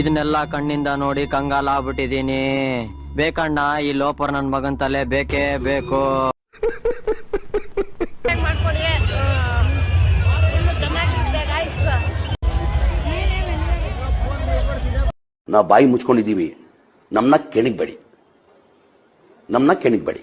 ಇದನ್ನೆಲ್ಲ ಕಣ್ಣಿಂದ ನೋಡಿ ಕಂಗಾಲ ಆಗ್ಬಿಟ್ಟಿದೀನಿ ಬೇಕಣ್ಣ, ಈ ಲೋಪರ್ ನನ್ ಮಗನ್ ತಲೆ ಬೇಕೇ ಬೇಕು. ನಾವು ಬಾಯಿ ಮುಚ್ಕೊಂಡಿದ್ದೀವಿ. ನಮ್ಮನ್ನ ಬಡಿ ನಮ್ಮನ್ನ ಕೆಣಗ್ಬೇಡಿ.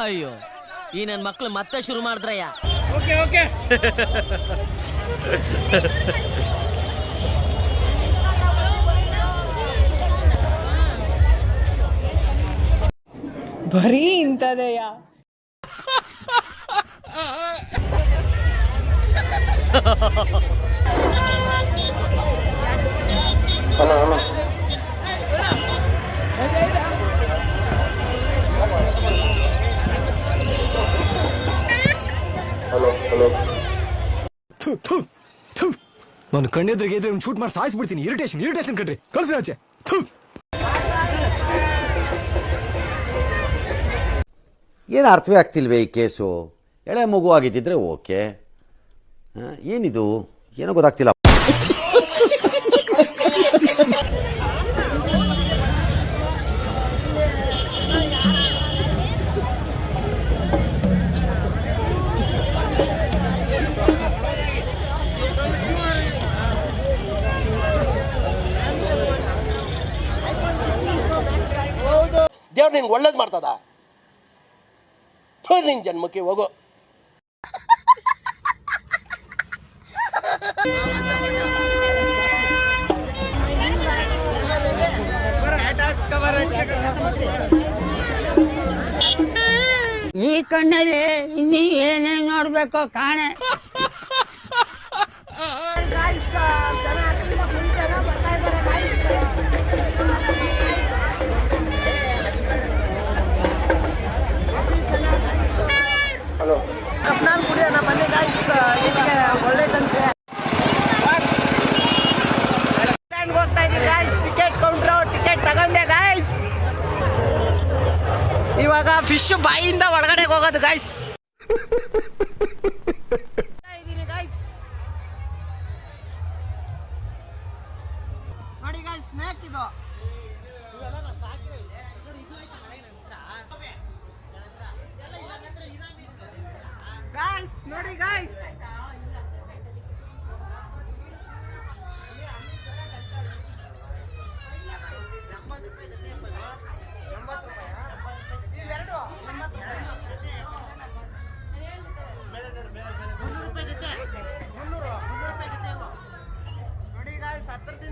ಅಯ್ಯೋ ಈ ನನ್ನ ಮಕ್ಳು ಮತ್ತೆ ಶುರು ಮಾಡಿದ್ರಯ್ಯ. ಬರೀ ಇಂಥದೆಯ? ನಾನು ಕಣ್ಣೆದ್ರಿಗೆ ಇದ್ರೆ ಶೂಟ್ ಮಾಡಿ ಸಾಯಿಸ್ಬಿಡ್ತೀನಿ. ಇರಿಟೇಷನ್ ಇರಿಟೇಷನ್ ಕಣ್ರಿ. ಕಳ್ಸಿ ಆಚೆ. ಏನು ಅರ್ಥವೇ ಆಗ್ತಿಲ್ವೇ ಈ ಕೇಸು? ಎಳೆ ಮಗು ಆಗಿದ್ದಿದ್ರೆ ಓಕೆ. ಏನಿದು? ಏನೋ ಗೊತ್ತಾಗ್ತಿಲ್ಲ. ದೇವ್ರು ನಿನ್ಗೆ ಒಳ್ಳೇದು ಮಾಡ್ತದ? ನಿನ್ ಜನ್ಮಕ್ಕೆ ಹೋಗು. ಈ ಕಣ್ಣಲ್ಲಿ ಇನ್ನೀ ಏನೇನು ನೋಡ್ಬೇಕು ಕಾಣೆ. ಕಪ್ನಾಲ್ ಕುಡಿಯೋಣ ಬನ್ನಿ ಗಾಯ್ಸ್ ಇದಕ್ಕೆ ಹೋಗ್ತಾ ಇದ್ದೀವಿ ಗಾಯ್ಸ್ ಟಿಕೆಟ್ ಕೌಂಟ್ರು ಟಿಕೆಟ್ ತಗೊಂಡೆ ಗಾಯ್ಸ್ ಇವಾಗ ಫಿಶ್ ಬಾಯಿಯಿಂದ ಒಳಗಡೆ ಹೋಗೋದು ಗಾಯ್ಸ್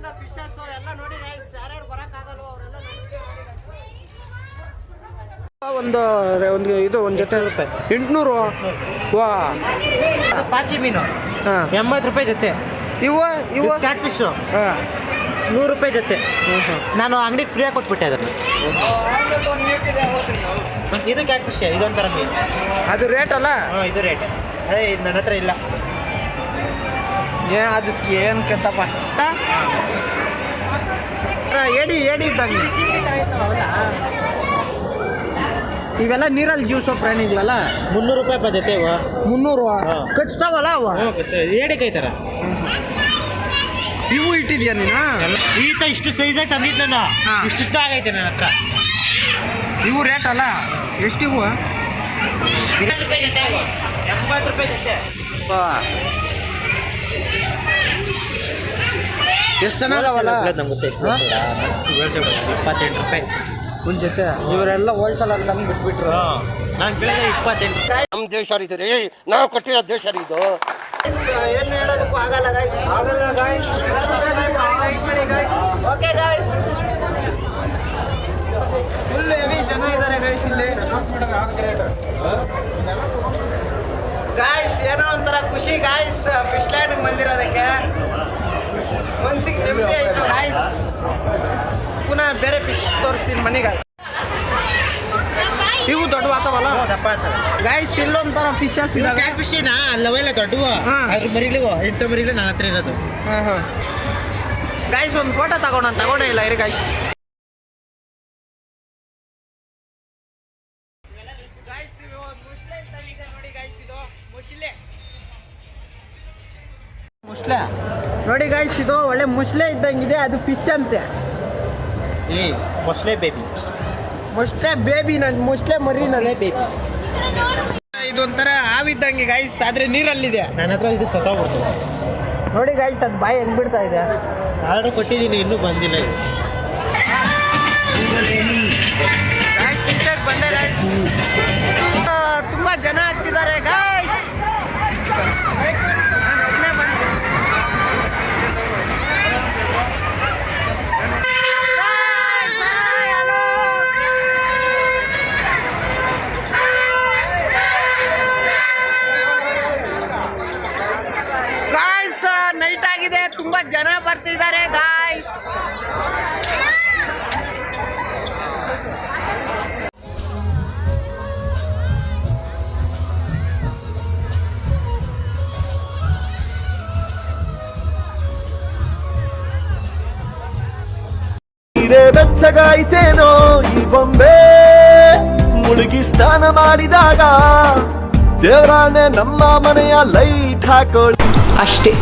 ಹತ್ರದಿಂದ ಫಿಶಸ್ ಎಲ್ಲ ನೋಡಿ ಯಾರ್ಯಾರು ಬರಕ್ಕಾಗಲ್ಲ ಅವರೆಲ್ಲ ಒಂದು ಒಂದು ಇದು ಒಂದು ಜೊತೆ ರೂಪಾಯಿ. ಎಂಟುನೂರು? ವಾ. ಪಾಚಿ ಮೀನು. ಹಾಂ. ಎಂಬತ್ತು ರೂಪಾಯಿ ಜೊತೆ. ಇವು ಇವು. ಕ್ಯಾಟ್ ಫಿಶು ಹಾಂ. ನೂರು ರೂಪಾಯಿ ಜೊತೆ. ನಾನು ಅಂಗಡಿಗೆ ಫ್ರೀಯಾಗಿ ಕೊಟ್ಬಿಟ್ಟೆ ಅದನ್ನು. ಇದು ಕ್ಯಾಟ್ ಫಿಶ್ ಇದೊಂಥರ ಮೀನು. ಅದು ರೇಟ್ ಅಲ್ಲ? ಹಾಂ ಇದು ರೇಟ್ ಅದೇ ನನ್ನ ಹತ್ರ ಇಲ್ಲ. ಏ ಅದು ಏನು ಕೆತ್ತಪ್ಪ? ಎಡಿ ಎಡಿ ಇದ್ದಂಗೆ ಇವೆಲ್ಲ ನೀರಲ್ಲಿ ಜೀವಿಸೋ ಪ್ರಾಣಿಗಳಲ್ಲ? ಮುನ್ನೂರು ರೂಪಾಯಿ ಪದ್ಧತಿ ಜೊತೆ ಇವು. ಮುನ್ನೂರು ಹಾ. ಕಚ್ತಾವಲ್ಲ ಅವ? ಏಡಿ ಕೈತಾರ? ಇವು ಇಟ್ಟಿದ್ಯಾ ನೀನು? ಈತ ಇಷ್ಟು ಸೈಜಾಗಿ ಆಗಿ ನಾನು ಹಾ. ಇಷ್ಟು ಆಗೈತೆ ನನ್ನ ಹತ್ರ. ಇವು ರೇಟ್ ಅಲ್ಲ? ಎಷ್ಟಿವು ಎಂಬತ್ತು ರೂಪಾಯಿ ಜೊತೆ. ಎಷ್ಟು ಚೆನ್ನಾಗವಲ್ಲ ನಮ್ಗೆ ಗೊತ್ತೆ? ಇಪ್ಪತ್ತೆಂಟು ರೂಪಾಯಿ. ಒಂದು ಜೊತೆ ಇವರೆಲ್ಲ ಹೋಲ್ಸೇಲ್ ಅಂತ ಬಿಟ್ಬಿಟ್ರು. ನಾನು ಕೇಳಿದೆ ಇಪ್ಪತ್ತೆಂಟು ನಮ್ಮ ದೇಶ ಇದು ರೀ ನಾವು ಕೊಟ್ಟಿರೋ ದೇಶ ರೀ ಇದು. ಏನು ಹೇಳೋದಕ್ಕೂ ಆಗಲ್ಲ ಗೈಸ್ ಆಗಲ್ಲ guys okay guys full heavy ಜನ ಇದ್ದಾರೆ ಗೈಸ್ ಇಲ್ಲಿ. ಗಾಯ್ಸ್ ಏನೋ ಒಂಥರ ಖುಷಿ ಗಾಯ್ಸ್ ಫಿಶ್ಲ್ಯಾಂಡ್ ಬಂದಿರೋದಕ್ಕೆ. ಮನ್ಸಿಗೆ ನೆಮ್ಮದಿ ಆಯ್ತು ಗಾಯ್ಸ್ ಪುನಃ ಬೇರೆ ಫಿಶ್ ತೋರಿಸ್ತೀನಿ ಮನೆಗೆ. ಇವು ದೊಡ್ಡ ಆತವಲ್ಲ ದಪ್ಪ ಆಗ್ತದೆ ಗಾಯ್ಸ್ ಇಲ್ಲೊಂಥರ ಫಿಶಸ್ ಇದಾವೆ ಕ್ಯಾಟ್ ಫಿಶಿನ ಅಲ್ಲವೆಲ್ಲ ದೊಡ್ಡವ. ಅದ್ರ ಮರಿಲಿವ ಇಂಥ ಮರಿಲಿ ನನ್ನ ಹತ್ರ ಇರೋದು. ಹಾಂ ಹಾಂ. ಗಾಯ್ಸ್ ಒಂದು ಫೋಟೋ ತಗೋಣ ತಗೊಂಡೇ ಇಲ್ಲ ಇರಿ ಗೈಸ್ ಗಾಯ್ಸ್ ಮುಸ್ಲೆ? ನೋಡಿ ಗಾಯ್ಸ್ ಇದು ಒಳ್ಳೆ ಮುಸ್ಲೆ ಇದ್ದಂಗಿದೆ ಅದು ಫಿಶ್ ಅಂತೆ. ಏ ಮೊಸಳೆ ಬೇಬಿ ಮುಸ್ಲೆ ಬೇಬಿ ನನ್ ಮುಸ್ಲೆ ಮರಿ ನನ್ ಬೇಬಿ ಇದೊಂಥರ ಹಾವಿದ್ದಂಗೆ ಗಾಯ್ಸ್ ಆದ್ರೆ ನೀರಲ್ಲಿದೆ. ನನ್ನ ಹತ್ರ ಇದು ಸತ್ತೋಗ್ಬಿಡ್ತು ನೋಡಿ ಗಾಯ್ಸ್ ಅದು ಬಾಯಿ ಹೆಂಗ್ ಬಿಡ್ತಾ ಇದೆ. ಆರ್ಡರ್ ಕೊಟ್ಟಿದ್ದೀನಿ ಇನ್ನೂ ಬಂದಿಲ್ಲ ಇದು. ಗಾಯ್ಸ್ ಟೀಚರ್ ಬಂದೆ ಗಾಯ್ಸ್ ತುಂಬಾ ಜನ ಆಗ್ತಿದ್ದಾರೆ ಈಗ ಗಾಯ್ಸ್ ಹಿರೇ ಬೆಚ್ಚಗಾಯಿತೇನೋ ಈ ಬೊಂಬೆ ಮುಳುಗಿ ಸ್ನಾನ ಮಾಡಿದಾಗ ದೇವರಾಣೆ ನಮ್ಮ ಮನೆಯ ಲೈಟ್ ಹಾಕೊಳ್ಳಿ. ಅಷ್ಟೇ.